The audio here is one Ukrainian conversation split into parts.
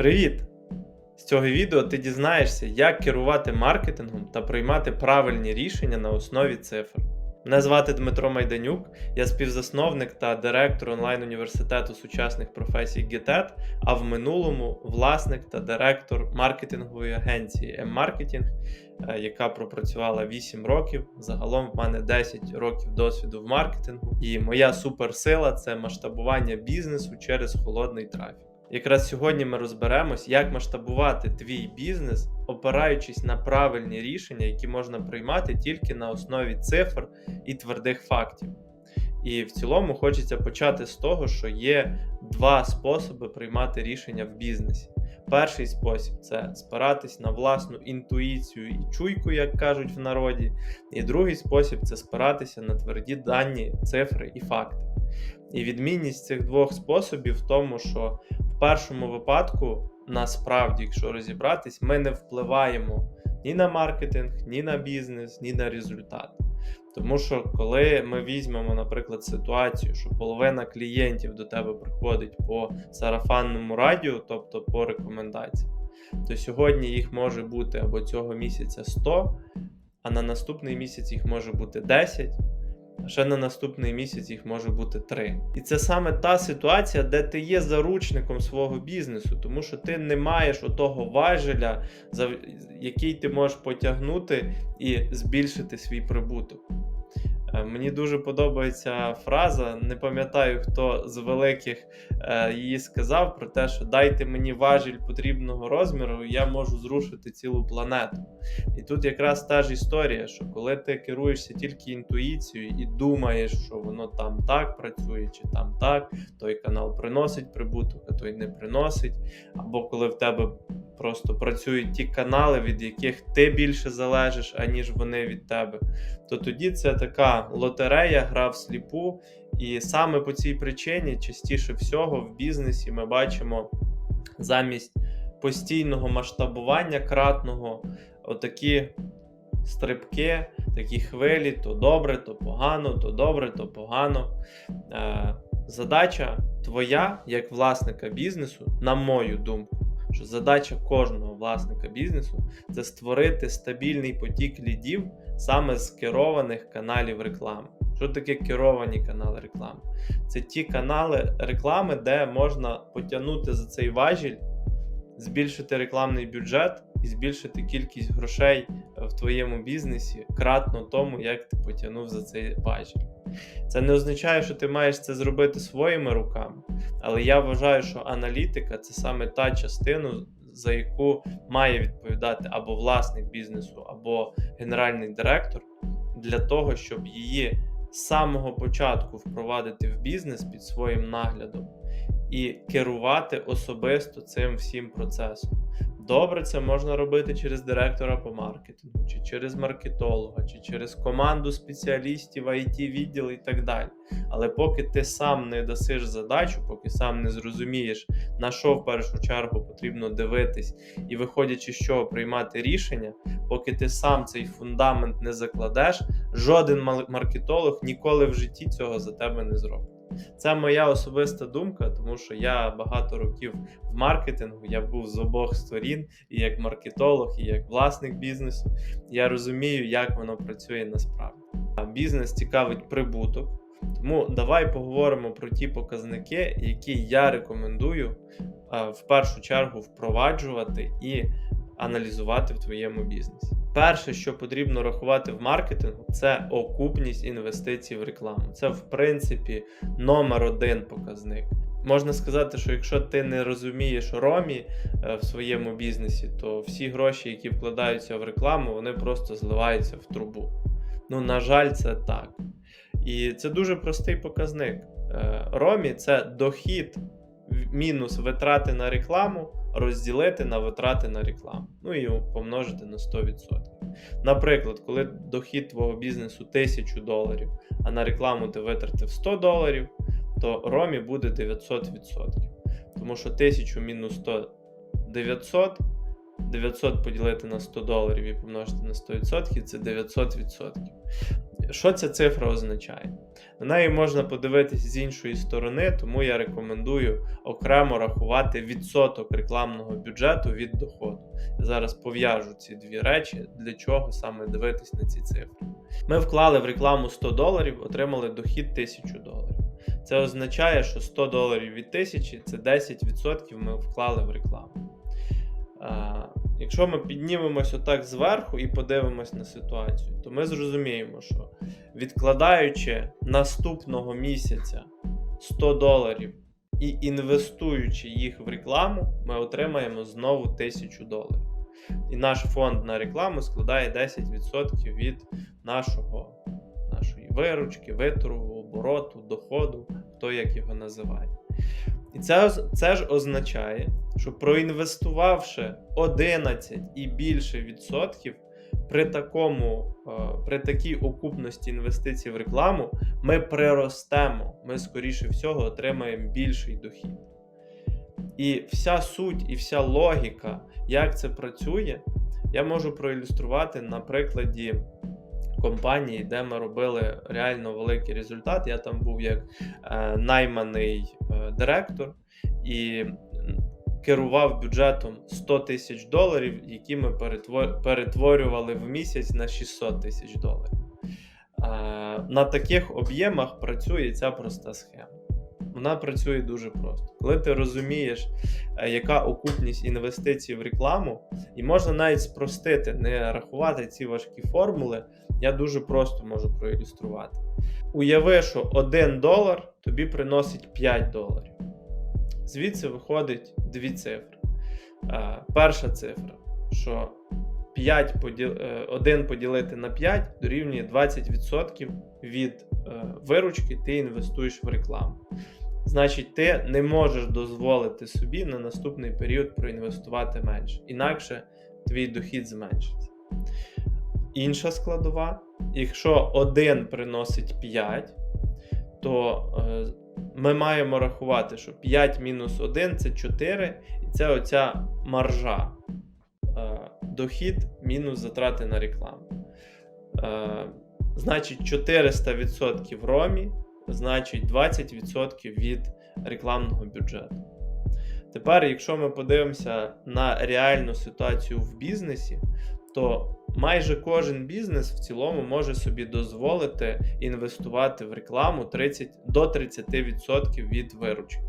Привіт! З цього відео ти дізнаєшся, як керувати маркетингом та приймати правильні рішення на основі цифр. Мене звати Дмитро Майданюк, я співзасновник та директор онлайн-університету сучасних професій GTET, а в минулому власник та директор маркетингової агенції M-Marketing, е, яка пропрацювала 8 років. Загалом в мене 10 років досвіду в маркетингу. І моя суперсила це масштабування бізнесу через холодний трафік. Якраз сьогодні ми розберемось, як масштабувати твій бізнес, опираючись на правильні рішення, які можна приймати тільки на основі цифр і твердих фактів. І в цілому хочеться почати з того, що є два способи приймати рішення в бізнесі. Перший спосіб це спиратись на власну інтуїцію і чуйку, як кажуть в народі. І другий спосіб це спиратися на тверді дані, цифри і факти. І відмінність цих двох способів в тому, що в першому випадку, насправді, якщо розібратись, ми не впливаємо ні на маркетинг, ні на бізнес, ні на результат. Тому що коли ми візьмемо, наприклад, ситуацію, що половина клієнтів до тебе приходить по сарафанному радіо, тобто по рекомендаціям, то сьогодні їх може бути або цього місяця 100, а на наступний місяць їх може бути 10, а ще на наступний місяць їх може бути три. І це саме та ситуація, де ти є заручником свого бізнесу, тому що ти не маєш отого важеля, за який ти можеш потягнути і збільшити свій прибуток. Е, Мені дуже подобається фраза. Не пам'ятаю, хто з великих е, її сказав про те, що дайте мені важіль потрібного розміру, і я можу зрушити цілу планету. І тут якраз та ж історія, що коли ти керуєшся тільки інтуїцією і думаєш, що воно там так працює, чи там так, той канал приносить прибуток, а той не приносить. Або коли в тебе просто працюють ті канали, від яких ти більше залежиш, аніж вони від тебе, то тоді це така лотерея, гра в сліпу. І саме по цій причині, частіше всього, в бізнесі ми бачимо замість постійного масштабування кратного отакі стрибки, такі хвилі, то добре, то погано, то добре, то погано. Е, задача твоя, як власника бізнесу, на мою думку, що задача кожного власника бізнесу це створити стабільний потік лідів саме з керованих каналів реклами. Що таке керовані канали реклами? Це ті канали реклами, де можна потягнути за цей важіль, збільшити рекламний бюджет і збільшити кількість грошей в твоєму бізнесі кратно тому, як ти потягнув за цей важіль. Це не означає, що ти маєш це зробити своїми руками, але я вважаю, що аналітика це саме та частина, за яку має відповідати або власник бізнесу, або генеральний директор, для того, щоб її з самого початку впровадити в бізнес під своїм наглядом і керувати особисто цим всім процесом. Добре, це можна робити через директора по маркетингу, чи через маркетолога, чи через команду спеціалістів, it відділ і так далі. Але поки ти сам не дасиш задачу, поки сам не зрозумієш, на що в першу чергу потрібно дивитись, і виходячи з чого приймати рішення, поки ти сам цей фундамент не закладеш, жоден маркетолог ніколи в житті цього за тебе не зробить. Це моя особиста думка, тому що я багато років в маркетингу, я був з обох сторін, і як маркетолог, і як власник бізнесу. Я розумію, як воно працює насправді. Бізнес цікавить прибуток. Тому давай поговоримо про ті показники, які я рекомендую в першу чергу впроваджувати і аналізувати в твоєму бізнесі. Перше, що потрібно рахувати в маркетингу, це окупність інвестицій в рекламу. Це, в принципі, номер один показник. Можна сказати, що якщо ти не розумієш ромі е, в своєму бізнесі, то всі гроші, які вкладаються в рекламу, вони просто зливаються в трубу. Ну, на жаль, це так. І це дуже простий показник. Е, ромі це дохід мінус витрати на рекламу розділити на витрати на рекламу. Ну і помножити на 100%. Наприклад, коли дохід твого бізнесу 1000 доларів, а на рекламу ти витратив 100 доларів, то ромі буде 900%. Тому що 1000 мінус 100 900. 900 поділити на 100 доларів і помножити на 100% це 900%. Що ця цифра означає? На неї можна подивитись з іншої сторони, тому я рекомендую окремо рахувати відсоток рекламного бюджету від доходу. Я зараз пов'яжу ці дві речі, для чого саме дивитись на ці цифри. Ми вклали в рекламу 100 доларів, отримали дохід 1000 доларів. Це означає, що 100 доларів від 1000 це 10% ми вклали в рекламу. Якщо ми піднімемось отак зверху і подивимось на ситуацію, то ми зрозуміємо, що відкладаючи наступного місяця 100 доларів і інвестуючи їх в рекламу, ми отримаємо знову 1000 доларів. І наш фонд на рекламу складає 10% від нашого, нашої виручки, виторгу, обороту, доходу, хто як його називає. І це, це ж означає, що проінвестувавши 11 і більше відсотків, при такому, е, при такій окупності інвестицій в рекламу, ми приростемо, ми, скоріше всього, отримаємо більший дохід. І вся суть і вся логіка, як це працює, я можу проілюструвати на прикладі компанії, де ми робили реально великий результат. Я там був як е, найманий е, директор і керував бюджетом 100 тисяч доларів, які ми перетворювали в місяць на 600 тисяч доларів. Е, на таких об'ємах працює ця проста схема. Вона працює дуже просто. Коли ти розумієш, е, яка окупність інвестицій в рекламу, і можна навіть спростити, не рахувати ці важкі формули, я дуже просто можу проілюструвати. Уяви, що 1 долар тобі приносить 5 доларів. Звідси виходить дві цифри. Е, Перша цифра, що 5 поділ... 1 поділити на 5 дорівнює 20% від е, виручки ти інвестуєш в рекламу. Значить, ти не можеш дозволити собі на наступний період проінвестувати менше. Інакше твій дохід зменшиться. Інша складова, якщо 1 приносить 5, то е, ми маємо рахувати, що 5 мінус 1 це 4, і це оця маржа. Е, дохід мінус затрати на рекламу. Е, значить, 400% ромі, значить 20% від рекламного бюджету. Тепер, якщо ми подивимося на реальну ситуацію в бізнесі, то майже кожен бізнес в цілому може собі дозволити інвестувати в рекламу 30, до 30% від виручки,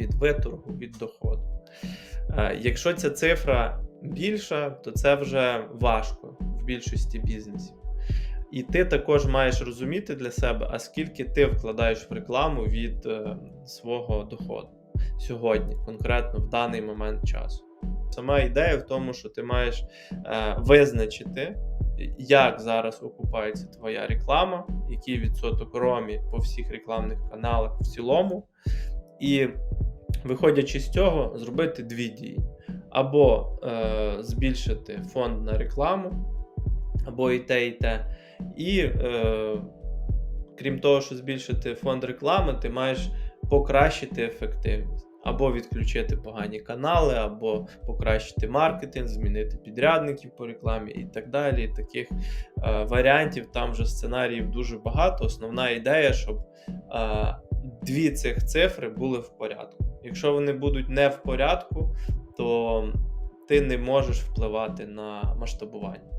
від виторгу, від доходу. Е, Якщо ця цифра більша, то це вже важко в більшості бізнесів. І ти також маєш розуміти для себе, а скільки ти вкладаєш в рекламу від е, свого доходу сьогодні, конкретно в даний момент часу. Сама ідея в тому, що ти маєш е, визначити, як зараз окупається твоя реклама, який відсоток ромі по всіх рекламних каналах в цілому. І виходячи з цього, зробити дві дії: або е, збільшити фонд на рекламу, або і те, і те. І е, крім того, що збільшити фонд реклами, ти маєш покращити ефективність. Або відключити погані канали, або покращити маркетинг, змінити підрядників по рекламі і так далі. І таких е, варіантів там вже сценаріїв дуже багато. Основна ідея, щоб е, дві цих цифри були в порядку. Якщо вони будуть не в порядку, то ти не можеш впливати на масштабування.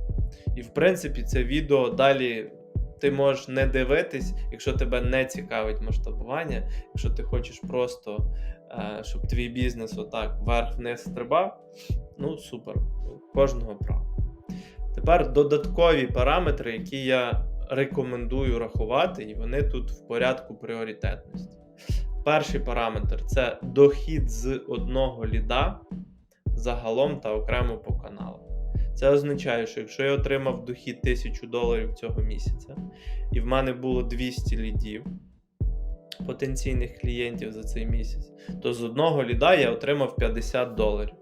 І в принципі, це відео далі ти можеш не дивитись, якщо тебе не цікавить масштабування, якщо ти хочеш просто, щоб твій бізнес отак вверх-вниз стрибав, ну супер, кожного право. Тепер додаткові параметри, які я рекомендую рахувати, і вони тут в порядку пріоритетності. Перший параметр це дохід з одного ліда загалом та окремо по каналам. Це означає, що якщо я отримав дохід 1000 доларів цього місяця, і в мене було 200 лідів потенційних клієнтів за цей місяць, то з одного ліда я отримав 50 доларів.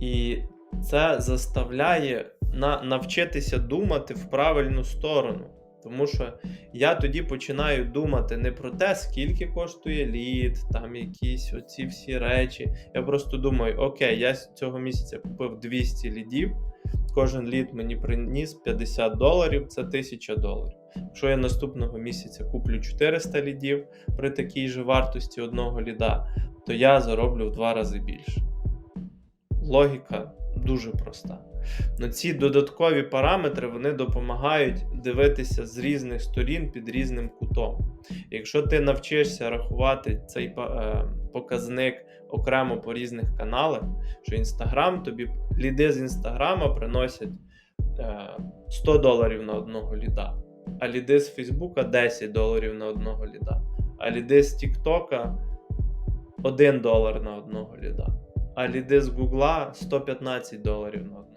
І це заставляє на, навчитися думати в правильну сторону. Тому що я тоді починаю думати не про те, скільки коштує лід, там якісь оці всі речі. Я просто думаю, окей, я цього місяця купив 200 лідів, кожен лід мені приніс 50 доларів, це 1000 доларів. Якщо я наступного місяця куплю 400 лідів при такій же вартості одного ліда, то я зароблю в два рази більше. Логіка дуже проста. Но ці додаткові параметри вони допомагають дивитися з різних сторін під різним кутом. Якщо ти навчишся рахувати цей е, показник окремо по різних каналах, що Інстаграм тобі ліди з Інстаграма приносять 100 е, доларів на одного ліда, а ліди з Фейсбука 10 доларів на одного ліда, а ліди з Тіктока 1 долар на одного ліда, а ліди з Гугла 115 доларів на одного.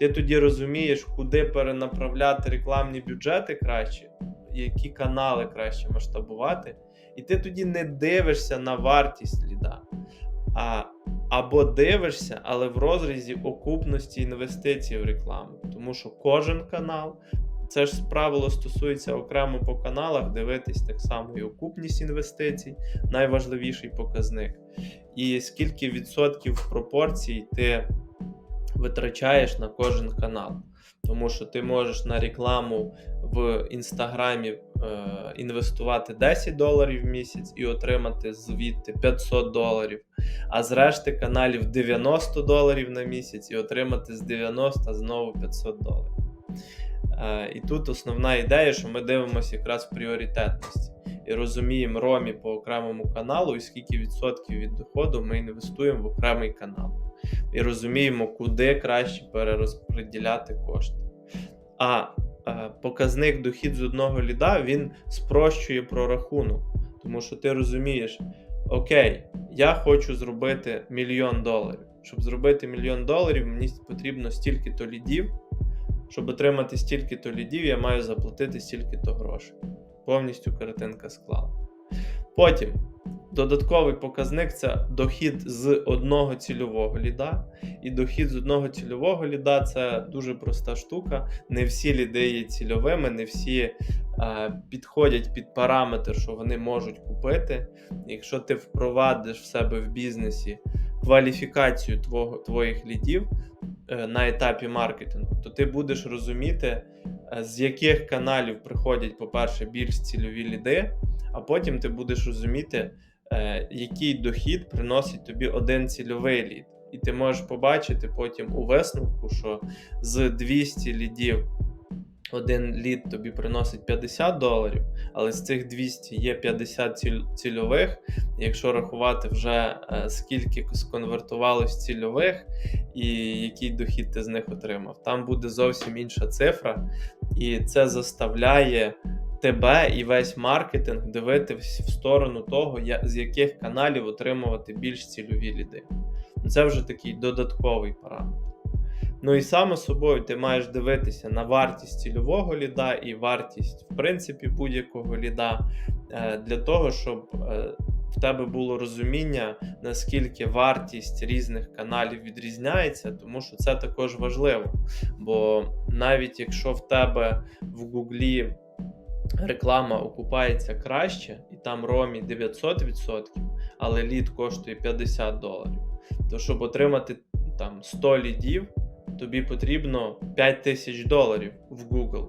Ти тоді розумієш, куди перенаправляти рекламні бюджети краще, які канали краще масштабувати. І ти тоді не дивишся на вартість ліда. А, Або дивишся, але в розрізі окупності інвестицій в рекламу. Тому що кожен канал, це ж правило стосується окремо по каналах, дивитись так само і окупність інвестицій, найважливіший показник. І скільки відсотків пропорцій ти витрачаєш на кожен канал. Тому що ти можеш на рекламу в інстаграмі е, інвестувати 10 доларів в місяць і отримати звідти 500 доларів, а з решти каналів 90 доларів на місяць і отримати з 90 знову 500 доларів. Е, і тут основна ідея, що ми дивимося якраз в пріоритетності і розуміємо ромі по окремому каналу, і скільки відсотків від доходу ми інвестуємо в окремий канал. І розуміємо, куди краще перерозподіляти кошти. А е, показник дохід з одного ліда він спрощує прорахунок. Тому що ти розумієш, окей, я хочу зробити мільйон доларів. Щоб зробити мільйон доларів, мені потрібно стільки-то лідів. Щоб отримати стільки-то лідів, я маю заплатити стільки-то грошей. Повністю картинка склала. Потім додатковий показник це дохід з одного цільового ліда. І дохід з одного цільового ліда це дуже проста штука. Не всі ліди є цільовими, не всі е, підходять під параметр, що вони можуть купити. Якщо ти впровадиш в себе в бізнесі кваліфікацію твого, твоїх лідів е, на етапі маркетингу, то ти будеш розуміти, е, з яких каналів приходять, по-перше, більш цільові ліди, а потім ти будеш розуміти, е, який дохід приносить тобі один цільовий лід. І ти можеш побачити потім у висновку, що з 200 лідів один лід тобі приносить 50 доларів, але з цих 200 є 50 цільових. Якщо рахувати вже е, скільки сконвертувалось цільових і який дохід ти з них отримав, там буде зовсім інша цифра, і це заставляє тебе і весь маркетинг дивитися в сторону того, з яких каналів отримувати більш цільові ліди. Це вже такий додатковий параметр. Ну і саме собою ти маєш дивитися на вартість цільового ліда і вартість, в принципі, будь-якого ліда е, для того, щоб е, в тебе було розуміння, наскільки вартість різних каналів відрізняється, тому що це також важливо. Бо навіть якщо в тебе в Гуглі реклама окупається краще, і там ромі 900%, але лід коштує 50 доларів, то щоб отримати там 100 лідів тобі потрібно 5 тисяч доларів в Google.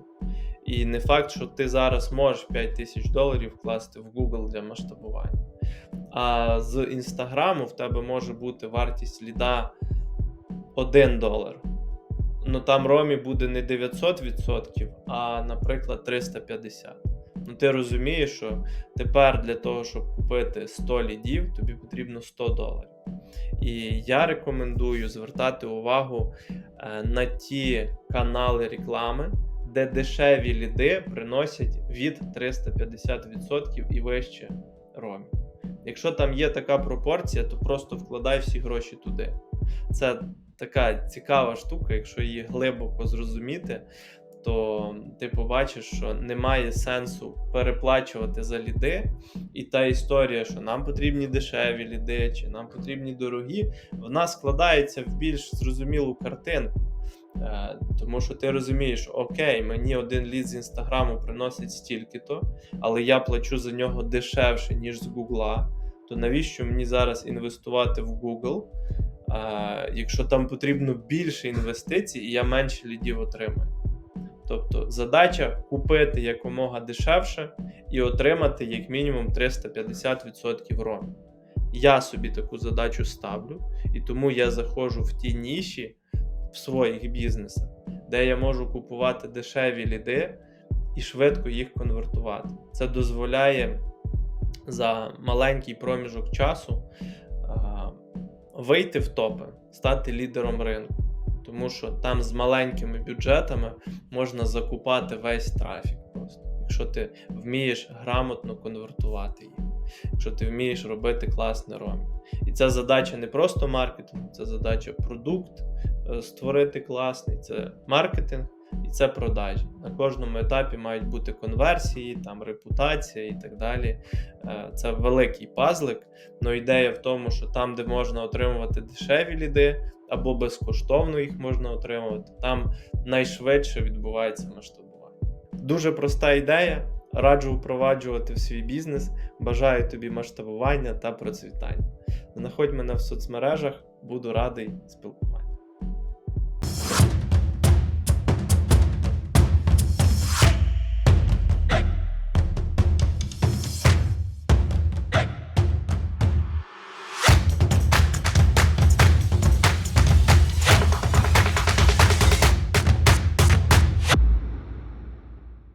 І не факт, що ти зараз можеш 5 тисяч доларів вкласти в Google для масштабування. А з Інстаграму в тебе може бути вартість ліда 1 долар. Ну там ромі буде не 900%, а, наприклад, 350. Ну, ти розумієш, що тепер для того, щоб купити 100 лідів, тобі потрібно 100 доларів. І я рекомендую звертати увагу е, на ті канали реклами, де дешеві ліди приносять від 350% і вище ромі. Якщо там є така пропорція, то просто вкладай всі гроші туди. Це така цікава штука, якщо її глибоко зрозуміти, то ти побачиш, що немає сенсу переплачувати за ліди. І та історія, що нам потрібні дешеві ліди, чи нам потрібні дорогі, вона складається в більш зрозумілу картинку. Е, тому що ти розумієш, окей, мені один лід з інстаграму приносить стільки-то, але я плачу за нього дешевше, ніж з Гугла. То навіщо мені зараз інвестувати в Google? Якщо там потрібно більше інвестицій, я менше лідів отримаю. Тобто задача купити якомога дешевше і отримати як мінімум 350% ромів. Я собі таку задачу ставлю, і тому я заходжу в ті ніші в своїх бізнесах, де я можу купувати дешеві ліди і швидко їх конвертувати. Це дозволяє за маленький проміжок часу вийти в топи, стати лідером ринку. Тому що там з маленькими бюджетами можна закупати весь трафік просто. Якщо ти вмієш грамотно конвертувати їх, якщо ти вмієш робити класний ромінг. І це задача не просто маркетингу, це задача продукт е, створити класний, це маркетинг і це продажі. На кожному етапі мають бути конверсії, там репутація і так далі. Е, Це великий пазлик. але ідея в тому, що там, де можна отримувати дешеві ліди або безкоштовно їх можна отримувати, там найшвидше відбувається масштабування. Дуже проста ідея. Раджу впроваджувати в свій бізнес. Бажаю тобі масштабування та процвітання. Знаходь мене в соцмережах, буду радий спілкуванню.